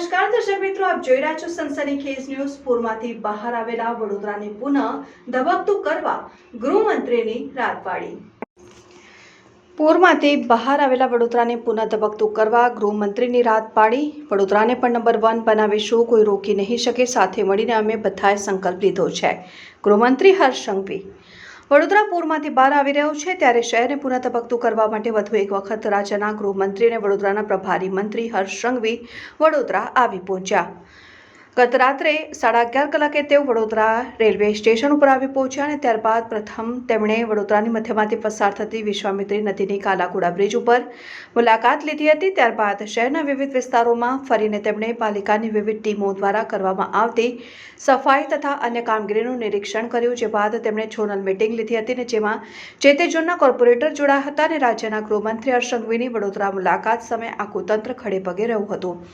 નમસ્કાર, દર્શક મિત્રો, આપ જોઈ રહ્યા છો સનસની ખેસ ન્યૂઝ. પૂરમાંથી બહાર આવેલા વડોદરાને પુનઃ ધબકતું કરવા ગૃહમંત્રીની રાતવાડી પૂરમાંથી બહાર આવેલા વડોદરાને પુનઃ ધબકતું કરવા ગૃહમંત્રીની રાત પાડી વડોદરાને પણ નંબર વન બનાવીશું, કોઈ રોકી નહીં શકે. સાથે મળીને અમે બધાએ સંકલ્પ લીધો છે. ગૃહમંત્રી હર્ષ સંઘવી વડોદરા પૂરમાંથી બહાર આવી રહ્યું છે ત્યારે શહેરને પુનઃ ધબકતું કરવા માટે વધુ એક વખત રાજ્યના ગૃહમંત્રી અને વડોદરાના પ્રભારી મંત્રી હર્ષ સંઘવી વડોદરા આવી પહોંચ્યા. ગત રાત્રે સાડા અગિયાર કલાકે તેઓ વડોદરા રેલવે સ્ટેશન ઉપર આવી પહોંચ્યા અને ત્યારબાદ પ્રથમ તેમણે વડોદરાની મધ્યમાંથી પસાર થતી વિશ્વામિત્રી નદીની કાલાકુડા બ્રિજ ઉપર મુલાકાત લીધી હતી. ત્યારબાદ શહેરના વિવિધ વિસ્તારોમાં ફરીને તેમણે પાલિકાની વિવિધ ટીમો દ્વારા કરવામાં આવતી સફાઈ તથા અન્ય કામગીરીનું નિરીક્ષણ કર્યું, જે બાદ તેમણે ઝોનલ મિટિંગ લીધી હતી અને જેમાં જે તે ઝોનના કોર્પોરેટર જોડાયા હતા અને રાજ્યના ગૃહમંત્રી હર્ષ સંઘવીની વડોદરા મુલાકાત સમયે આખું તંત્ર ખડે પગે રહ્યું હતું.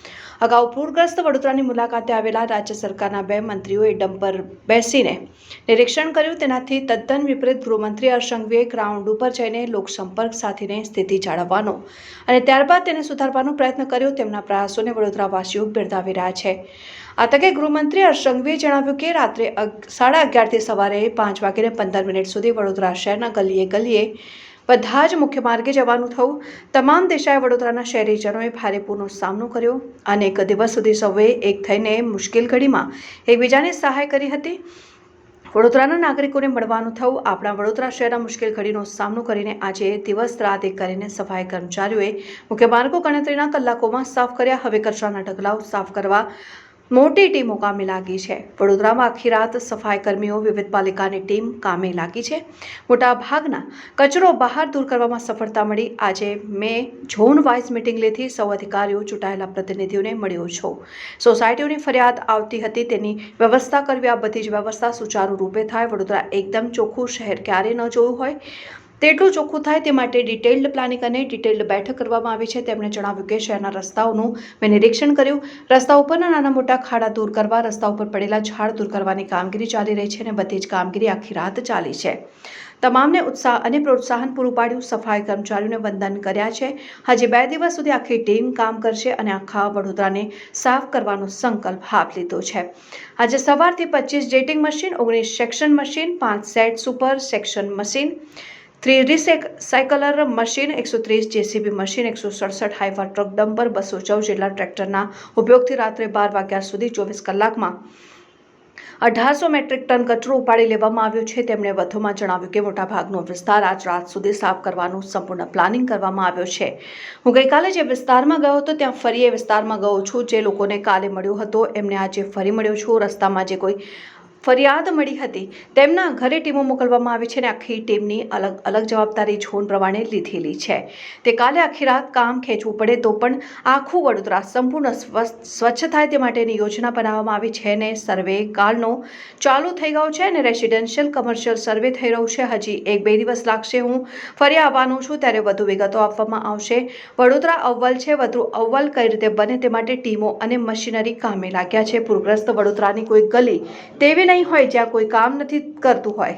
અગાઉ પૂરગ્રસ્ત વડોદરાની મુલાકાતે આવેલા રાજ્ય સરકારના બે મંત્રીઓએ ડમ્પર બેસીને નિરીક્ષણ કર્યું. તેનાથી તદ્દન વિપરીત ગૃહમંત્રી હર્ષ ગ્રાઉન્ડ ઉપર જઈને લોકસંપર્ક સાથીને સ્થિતિ જાળવવાનો અને ત્યારબાદ તેને સુધારવાનો પ્રયત્ન કર્યો. તેમના પ્રયાસોને વડોદરાવાસીઓ બિરદાવી રહ્યા છે. આ તકે ગૃહમંત્રી હર્ષ જણાવ્યું કે રાત્રે સાડા અગિયારથી સવારે પાંચ વાગ્યે પંદર મિનિટ સુધી વડોદરા શહેરના ગલીએ ગલીએ બધા જ મુખ્ય માર્ગે જવાનું થયું. તમામ દિશાએ વડોદરાના શહેરીજનોએ ભારે પૂરનો સામનો કર્યો અનેક દિવસ સુધી સૌએ એક થઈને મુશ્કેલ ઘડીમાં એકબીજાને સહાય કરી હતી. વડોદરાના નાગરિકોને મળવાનું થયું. આપણા વડોદરા શહેરના મુશ્કેલ ઘડીનો સામનો કરીને આજે દિવસ રાત એક કરીને સફાઈ કર્મચારીઓએ મુખ્ય માર્ગો ગણતરીના કલાકોમાં સાફ કર્યા. હવે કચરાના ઢગલાઓ સાફ કરવા મોટી ટીમો કામે લાગી છે. વડોદરામાં આખી રાત સફાઈ કર્મીઓ, વિવિધ પાલિકાની ટીમ કામે લાગી છે. મોટા ભાગના કચરો બહાર દૂર કરવામાં સફળતા મળી. આજે મેં ઝોન વાઇઝ મિટિંગ લેથી સૌ અધિકારીઓ ચૂંટાયેલા પ્રતિનિધિઓને મળ્યો છું. સોસાયટીઓની ફરિયાદ આવતી હતી. તેની વ્યવસ્થા કરવી, આ બધી જ વ્યવસ્થા સુચારુ રૂપે થાય. વડોદરા એકદમ ચોખ્ખું શહેર ક્યારેય ન જોયું હોય. તેટલું ચોખ્ખું થાય તે માટે ડિટેલ્ડ પ્લાનિંગ અને ડિટેલ્ડ બેઠક કરવામાં આવી છે. તેમણે જણાવ્યું કે શહેરના રસ્તાઓનું મેં નિરીક્ષણ કર્યું. રસ્તા ઉપરના નાના મોટા ખાડા દૂર કરવા, રસ્તા ઉપર પડેલા ઝાડ દૂર કરવાની કામગીરી ચાલી રહી છે અને બધી જ કામગીરી આખી રાત ચાલી છે. તમામને ઉત્સાહ અને પ્રોત્સાહન પૂરું પાડ્યું. સફાઈ કર્મચારીઓને વંદન કર્યા છે. હજી બે દિવસ સુધી આખી ટીમ કામ કરશે અને આખા વડોદરાને સાફ કરવાનો સંકલ્પ હાથ લીધો છે. આજે સવારથી પચીસ જેટિંગ મશીન, ઓગણીસ સેક્શન મશીન, પાંચ set super section machine three cycler machine એકસો ત્રીસ જેસીબી મશીન, એકસો સડસઠ હાઈવા ટ્રક ડમ્બર બસો ચૌદ જેટલા ટ્રેક્ટરના ઉપયોગથી રાત્રે બાર વાગ્યા સુધી ચોવીસ કલાકમાં અઢારસો મેટ્રિક ટન કચરો ઉપાડી લેવામાં આવ્યો છે. તેમણે વધુમાં જણાવ્યું કે મોટાભાગનો વિસ્તાર આજ રાત સુધી સાફ કરવાનું સંપૂર્ણ પ્લાનિંગ કરવામાં આવ્યો છે. હું ગઈકાલે જે વિસ્તારમાં ગયો હતો, ત્યાં ફરી એ વિસ્તારમાં ગયો છું. જે લોકોને કાલે મળ્યો હતો, એમને આજે ફરી મળ્યો છું. રસ્તામાં જે કોઈ ફરિયાદ મળી હતી. તેમના ઘરે ટીમો મોકલવામાં આવી છે અને આખી ટીમની અલગ અલગ જવાબદારી ઝોન પ્રમાણે લીધેલી છે. તે કાલે આખી રાત કામ ખેંચવું પડે તો પણ આખું વડોદરા સંપૂર્ણ સ્વચ્છ થાય તે માટેની યોજના બનાવવામાં આવી છે અને સર્વે કાલનો ચાલુ થઈ ગયો છે અને રેસિડેન્શિયલ કમર્શિયલ સર્વે થઈ રહ્યું છે. હજી એક બે દિવસ લાગશે હું ફરી આવવાનું છું ત્યારે વધુ વિગતો આપવામાં આવશે. વડોદરા અવ્વલ છે. વધુ અવ્વલ કઈ રીતે બને તે માટે ટીમો અને મશીનરી કામે લાગ્યા છે. પૂરગ્રસ્ત વડોદરાની કોઈ ગલી તેવી નહીં હોય જ્યાં કોઈ કામ નથી કરતું હોય.